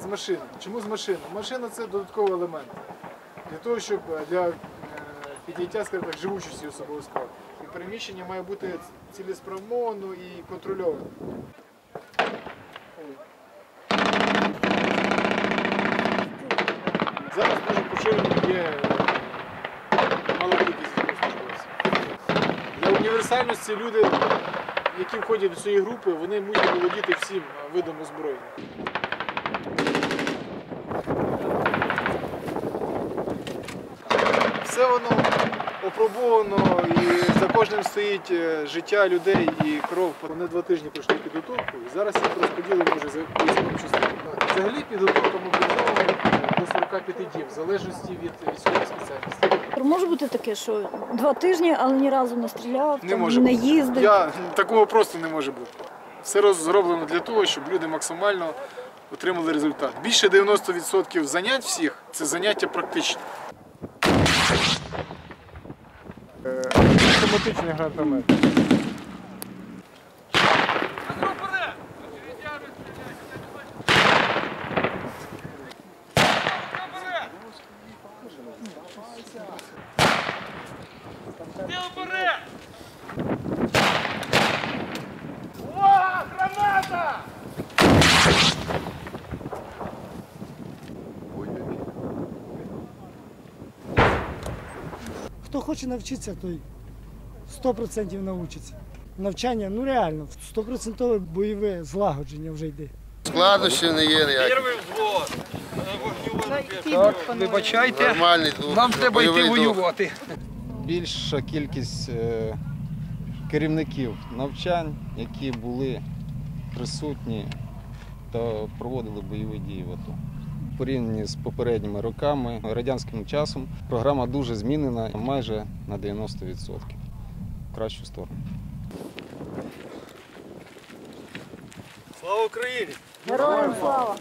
з машини. Чому з машини? Машина це додатковий елемент. Для того, щоб е, для е, підняття, скажімо живучості особового складу. І переміщення має бути цілеспрямовано і контрольовано. Зараз дуже поширено є мала кількість військовослужбовців. Для універсальності люди, які входять до цієї групи, вони мусять володіти всім е, видом озброєння. Все воно опробовано і за кожним стоїть е, життя людей і кров. Вони два тижні пройшли підготовку і зараз їх розподілимо вже за частинам. Взагалі підготовка мобілізованих до 45 діб, в залежності від військової спеціальності. Може бути таке, що два тижні, але ні разу не стріляв, Не там, може не їздив. Я, такого просто не може бути. Все роз- зроблено для того, щоб люди максимально отримали результат. Більше 90% занять всіх це заняття практичні. Автоматичний гранатомет. Хто хоче навчитися, той 100% навчиться. Навчання, ну реально, 100% бойове злагодження вже йде. Складнощів не є ніяких. Так, вибачайте, Нормальний дух, нам треба йти бойовий дух. воювати. більша кількість е, керівників навчань, які були присутні та проводили бойові дії в АТО. Порівнянні з попередніми роками, радянським часом, програма дуже змінена майже на 90% в кращу сторону. Слава Україні! Героям слава!